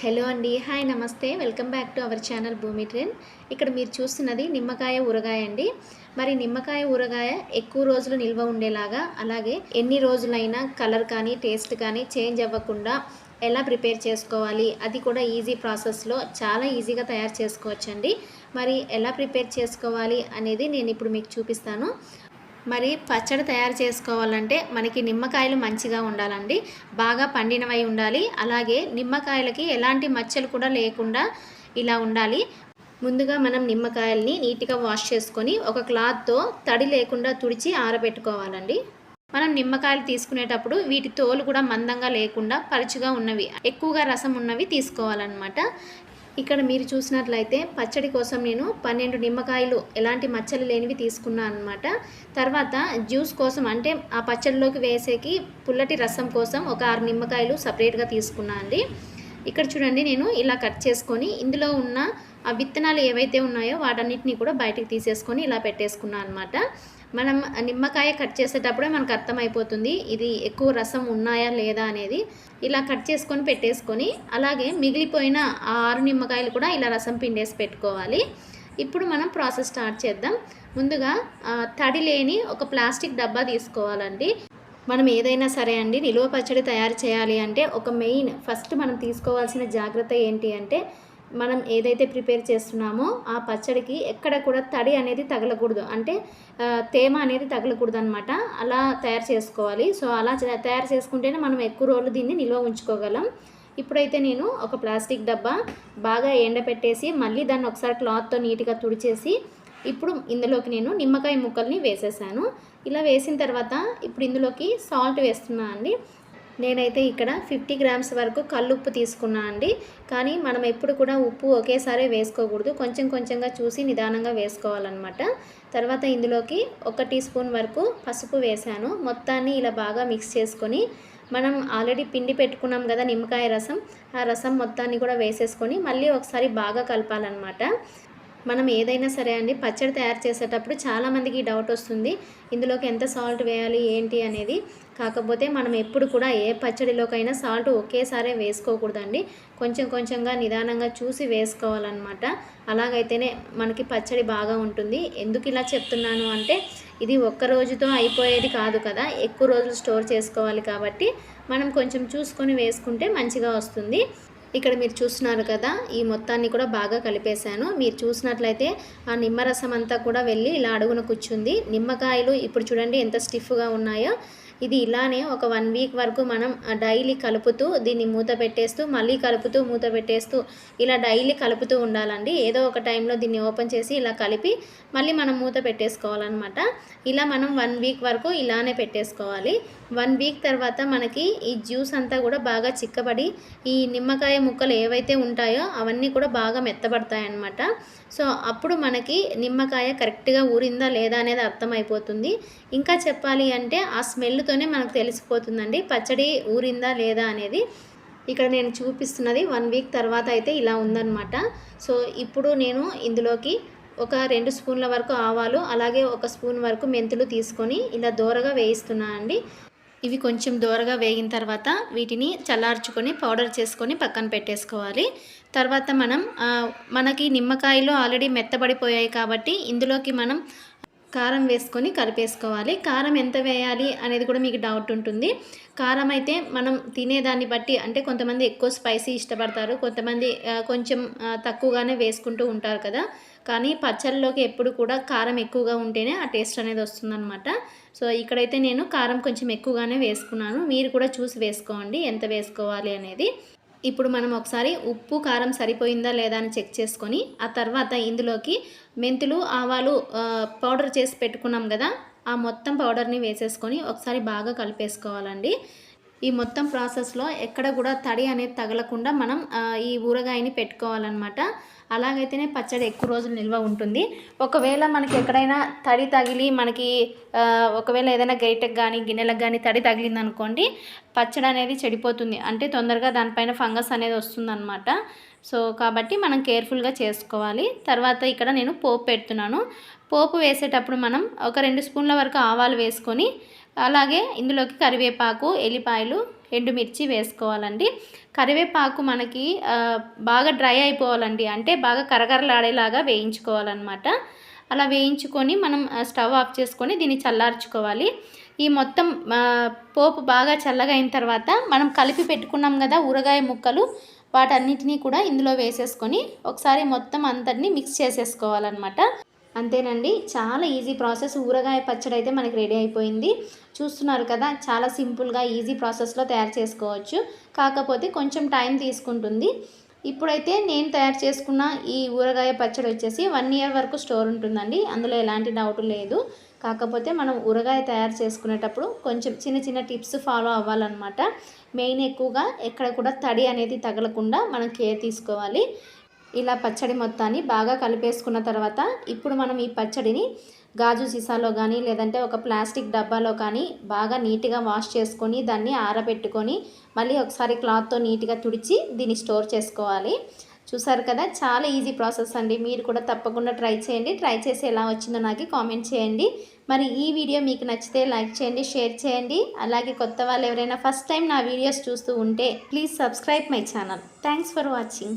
Hello అండి hi నమస్తే. Welcome back to our channel Bhoomi trend. ఇక్కడ మీరు చూస్తున్నది నిమ్మకాయ ఊరగాయ అండి. మరి నిమ్మకాయ ఊరగాయ ఎక్కువ రోజులు నిల్వ ఉండేలాగా అలాగే ఎన్ని రోజులైనా కలర్ కానీ టేస్ట్ కానీ చేంజ్ అవ్వకుండా ఎలా ప్రిపేర్ చేసుకోవాలి అది కూడా ఈజీ ప్రాసెస్లో చాలా ఈజీగా తయారు చేసుకోవచ్చండి. మరి ఎలా ప్రిపేర్ చేసుకోవాలి అనేది నేను ఇప్పుడు మీకు చూపిస్తాను. మరి పచ్చడి తయారు చేసుకోవాలంటే మనకి నిమ్మకాయలు మంచిగా ఉండాలండి. బాగా పండినవై ఉండాలి. అలాగే నిమ్మకాయలకి ఎలాంటి మచ్చలు కూడా లేకుండా ఇలా ఉండాలి. ముందుగా మనం నిమ్మకాయల్ని నీట్గా వాష్ చేసుకొని ఒక క్లాత్తో తడి లేకుండా తుడిచి ఆరబెట్టుకోవాలండి. మనం నిమ్మకాయలు తీసుకునేటప్పుడు వీటి తోలు కూడా మందంగా లేకుండా పలుచుగా ఉన్నవి ఎక్కువగా రసం ఉన్నవి తీసుకోవాలన్నమాట. ఇక్కడ మీరు చూసినట్లయితే పచ్చడి కోసం నేను పన్నెండు నిమ్మకాయలు ఎలాంటి మచ్చలు లేనివి తీసుకున్నాను అనమాట తర్వాత జ్యూస్ కోసం అంటే ఆ పచ్చడిలోకి వేసేకి పుల్లటి రసం కోసం ఒక ఆరు నిమ్మకాయలు సపరేట్గా తీసుకున్నాను అండి. ఇక్కడ చూడండి నేను ఇలా కట్ చేసుకొని ఇందులో ఉన్న ఆ విత్తనాలు ఏవైతే ఉన్నాయో వాటన్నిటిని కూడా బయటకు తీసేసుకొని ఇలా పెట్టేసుకున్నాను అనమాట మనం నిమ్మకాయ కట్ చేసేటప్పుడే మనకు అర్థమైపోతుంది ఇది ఎక్కువ రసం ఉన్నాయా లేదా అనేది. ఇలా కట్ చేసుకొని పెట్టేసుకొని అలాగే మిగిలిపోయిన ఆరు నిమ్మకాయలు కూడా ఇలా రసం పిండేసి పెట్టుకోవాలి. ఇప్పుడు మనం ప్రాసెస్ స్టార్ట్ చేద్దాం. ముందుగా తడి లేని ఒక ప్లాస్టిక్ డబ్బా తీసుకోవాలండి. మనం ఏదైనా సరే అండి నిలువ పచ్చడి తయారు చేయాలి అంటే ఒక మెయిన్ ఫస్ట్ మనం తీసుకోవాల్సిన జాగ్రత్త ఏంటి అంటే మనం ఏదైతే ప్రిపేర్ చేస్తున్నామో ఆ పచ్చడికి ఎక్కడ కూడా తడి అనేది తగలకూడదు. అంటే తేమ అనేది తగలకూడదు అనమాట అలా తయారు చేసుకోవాలి. సో అలా తయారు చేసుకుంటేనే మనం ఎక్కువ రోజులు దీన్ని నిల్వ ఉంచుకోగలం. ఇప్పుడైతే నేను ఒక ప్లాస్టిక్ డబ్బా బాగా ఎండపెట్టేసి మళ్ళీ దాన్ని ఒకసారి క్లాత్తో నీట్గా తుడిచేసి ఇప్పుడు ఇందులోకి నేను నిమ్మకాయ ముక్కల్ని వేసేసాను. ఇలా వేసిన తర్వాత ఇప్పుడు ఇందులోకి సాల్ట్ వేస్తున్నాను అండి. నేనైతే ఇక్కడ ఫిఫ్టీ గ్రామ్స్ వరకు కల్లుప్పు తీసుకున్నా అండి. కానీ మనం ఎప్పుడు కూడా ఉప్పు ఒకేసారి వేసుకోకూడదు. కొంచెం కొంచెంగా చూసి నిదానంగా వేసుకోవాలన్నమాట. తర్వాత ఇందులోకి ఒక టీ స్పూన్ వరకు పసుపు వేశాను. మొత్తాన్ని ఇలా బాగా మిక్స్ చేసుకొని మనం ఆల్రెడీ పిండి పెట్టుకున్నాం కదా నిమ్మకాయ రసం ఆ రసం మొత్తాన్ని కూడా వేసేసుకొని మళ్ళీ ఒకసారి బాగా కలపాలన్నమాట. మనం ఏదైనా సరే అండి పచ్చడి తయారు చేసేటప్పుడు చాలామందికి డౌట్ వస్తుంది. ఇందులోకి ఎంత సాల్ట్ వేయాలి ఏంటి అనేది. కాకపోతే మనం ఎప్పుడు కూడా ఏ పచ్చడిలోకైనా సాల్ట్ ఒకేసారి వేసుకోకూడదండి. కొంచెం కొంచెంగా నిదానంగా చూసి వేసుకోవాలన్నమాట. అలాగైతేనే మనకి పచ్చడి బాగా ఉంటుంది. ఎందుకు ఇలా చెప్తున్నాను అంటే ఇది ఒక్క రోజుతో అయిపోయేది కాదు కదా. ఎక్కువ రోజులు స్టోర్ చేసుకోవాలి కాబట్టి మనం కొంచెం చూసుకొని వేసుకుంటే మంచిగా వస్తుంది. ఇక్కడ మీరు చూస్తున్నారు కదా ఈ మొత్తాన్ని కూడా బాగా కలిపేశాను. మీరు చూసినట్లయితే ఆ నిమ్మరసం అంతా కూడా వెళ్ళి ఇలా అడుగున కూర్చుంది. నిమ్మకాయలు ఇప్పుడు చూడండి ఎంత స్టిఫ్గా ఉన్నాయో. ఇది ఇలానే ఒక వన్ వీక్ వరకు మనం డైలీ కలుపుతూ దీన్ని మూత పెట్టేస్తూ మళ్ళీ కలుపుతూ మూత పెట్టేస్తూ ఇలా డైలీ కలుపుతూ ఉండాలండి. ఏదో ఒక టైంలో దీన్ని ఓపెన్ చేసి ఇలా కలిపి మళ్ళీ మనం మూత పెట్టేసుకోవాలన్నమాట. ఇలా మనం వన్ వీక్ వరకు ఇలానే పెట్టేసుకోవాలి. వన్ వీక్ తర్వాత మనకి ఈ జ్యూస్ అంతా కూడా బాగా చిక్కబడి ఈ నిమ్మకాయ ముక్కలు ఏవైతే ఉంటాయో అవన్నీ కూడా బాగా మెత్తబడతాయన్నమాట. సో అప్పుడు మనకి నిమ్మకాయ కరెక్ట్గా ఊరిందా లేదా అనేది అర్థమైపోతుంది. ఇంకా చెప్పాలి అంటే ఆ స్మెల్ స్మెల్తోనే మనకు తెలిసిపోతుందండి. పచ్చడి ఊరిందా లేదా అనేది ఇక్కడ నేను చూపిస్తున్నది వన్ వీక్ తర్వాత అయితే ఇలా ఉందన్నమాట. సో ఇప్పుడు నేను ఇందులోకి ఒక రెండు స్పూన్ల వరకు ఆవాలు అలాగే ఒక స్పూన్ వరకు మెంతులు తీసుకొని ఇలా దోరగా వేయిస్తున్నాను అండి. ఇవి కొంచెం దోరగా వేగిన తర్వాత వీటిని చల్లార్చుకొని పౌడర్ చేసుకొని పక్కన పెట్టేసుకోవాలి. తర్వాత మనం మనకి నిమ్మకాయలు ఆల్రెడీ మెత్తబడిపోయాయి కాబట్టి ఇందులోకి మనం కారం వేసుకొని కలిపేసుకోవాలి. కారం ఎంత వేయాలి అనేది కూడా మీకు డౌట్ ఉంటుంది. కారం అయితే మనం తినేదాన్ని బట్టి అంటే కొంతమంది ఎక్కువ స్పైసీ ఇష్టపడతారు. కొంతమంది కొంచెం తక్కువగానే వేసుకుంటూ ఉంటారు కదా. కానీ పచ్చళ్ళలోకి ఎప్పుడు కూడా కారం ఎక్కువగా ఉంటేనే ఆ టేస్ట్ అనేది వస్తుందన్నమాట. సో ఇక్కడైతే నేను కారం కొంచెం ఎక్కువగానే వేసుకున్నాను. మీరు కూడా చూసి వేసుకోండి. ఎంత వేసుకోవాలి అనేది. ఇప్పుడు మనం ఒకసారి ఉప్పు కారం సరిపోయిందా లేదా అని చెక్ చేసుకొని ఆ తర్వాత ఇందులోకి మెంతులు ఆవాలు పౌడర్ చేసి పెట్టుకున్నాం కదా ఆ మొత్తం పౌడర్ని వేసేసుకొని ఒకసారి బాగా కలిపేసుకోవాలండి. ఈ మొత్తం ప్రాసెస్లో ఎక్కడ కూడా తడి అనేది తగలకుండా మనం ఈ ఊరగాయని పెట్టుకోవాలన్నమాట. అలాగైతేనే పచ్చడి ఎక్కువ రోజులు నిల్వ ఉంటుంది. ఒకవేళ మనకి ఎక్కడైనా తడి తగిలి మనకి ఒకవేళ ఏదైనా గైటకు కానీ గిన్నెలకు కానీ తడి తగిలింది అనుకోండి పచ్చడి అనేది చెడిపోతుంది. అంటే తొందరగా దానిపైన ఫంగస్ అనేది వస్తుందన్నమాట. సో కాబట్టి మనం కేర్ఫుల్గా చేసుకోవాలి. తర్వాత ఇక్కడ నేను పోపు పెడుతున్నాను. పోపు వేసేటప్పుడు మనం ఒక రెండు స్పూన్ల వరకు ఆవాలు వేసుకొని అలాగే ఇందులోకి కరివేపాకు ఎల్లిపాయలు ఎండుమిర్చి వేసుకోవాలండి. కరివేపాకు మనకి బాగా డ్రై అయిపోవాలండి. అంటే బాగా కరకరలాడేలాగా వేయించుకోవాలన్నమాట. అలా వేయించుకొని మనం స్టవ్ ఆఫ్ చేసుకొని దీన్ని చల్లార్చుకోవాలి. ఈ మొత్తం పోపు బాగా చల్లగా అయిన తర్వాత మనం కలిపి పెట్టుకున్నాం కదా ఊరగాయ ముక్కలు వాటన్నిటినీ కూడా ఇందులో వేసేసుకొని ఒకసారి మొత్తం అంతటిని మిక్స్ చేసేసుకోవాలన్నమాట. అంతేనండి. చాలా ఈజీ ప్రాసెస్. ఊరగాయ పచ్చడి అయితే మనకి రెడీ అయిపోయింది. చూస్తున్నారు కదా చాలా సింపుల్గా ఈజీ ప్రాసెస్లో తయారు చేసుకోవచ్చు. కాకపోతే కొంచెం టైం తీసుకుంటుంది. ఇప్పుడైతే నేను తయారు చేసుకున్న ఈ ఊరగాయ పచ్చడి వచ్చేసి వన్ ఇయర్ వరకు స్టోర్ ఉంటుందండి. అందులో ఎలాంటి డౌట్ లేదు. కాకపోతే మనం ఊరగాయ తయారు చేసుకునేటప్పుడు కొంచెం చిన్న చిన్న టిప్స్ ఫాలో అవ్వాలన్నమాట. మెయిన్ ఎక్కువగా ఎక్కడ కూడా తడి అనేది తగలకుండా మనం కేర్ తీసుకోవాలి. ఇలా పచ్చడి మొత్తాన్ని బాగా కలిపేసుకున్న తర్వాత ఇప్పుడు మనం ఈ పచ్చడిని గాజు సీసాలో కానీ లేదంటే ఒక ప్లాస్టిక్ డబ్బాలో కానీ బాగా నీట్గా వాష్ చేసుకొని దాన్ని ఆరబెట్టుకొని మళ్ళీ ఒకసారి క్లాత్తో నీట్గా తుడిచి దీన్ని స్టోర్ చేసుకోవాలి. చూసారు కదా? చాలా ఈజీ ప్రాసెస్ అండి. మీరు కూడా తప్పకుండా ట్రై చేయండి. ట్రై చేసి ఎలా వచ్చిందో నాకు కామెంట్ చేయండి. మరి ఈ వీడియో మీకు నచ్చితే లైక్ చేయండి షేర్ చేయండి. అలాగే కొత్త వాళ్ళు ఎవరైనా ఫస్ట్ టైం నా వీడియోస్ చూస్తూ ఉంటే please subscribe my channel. Thanks for watching.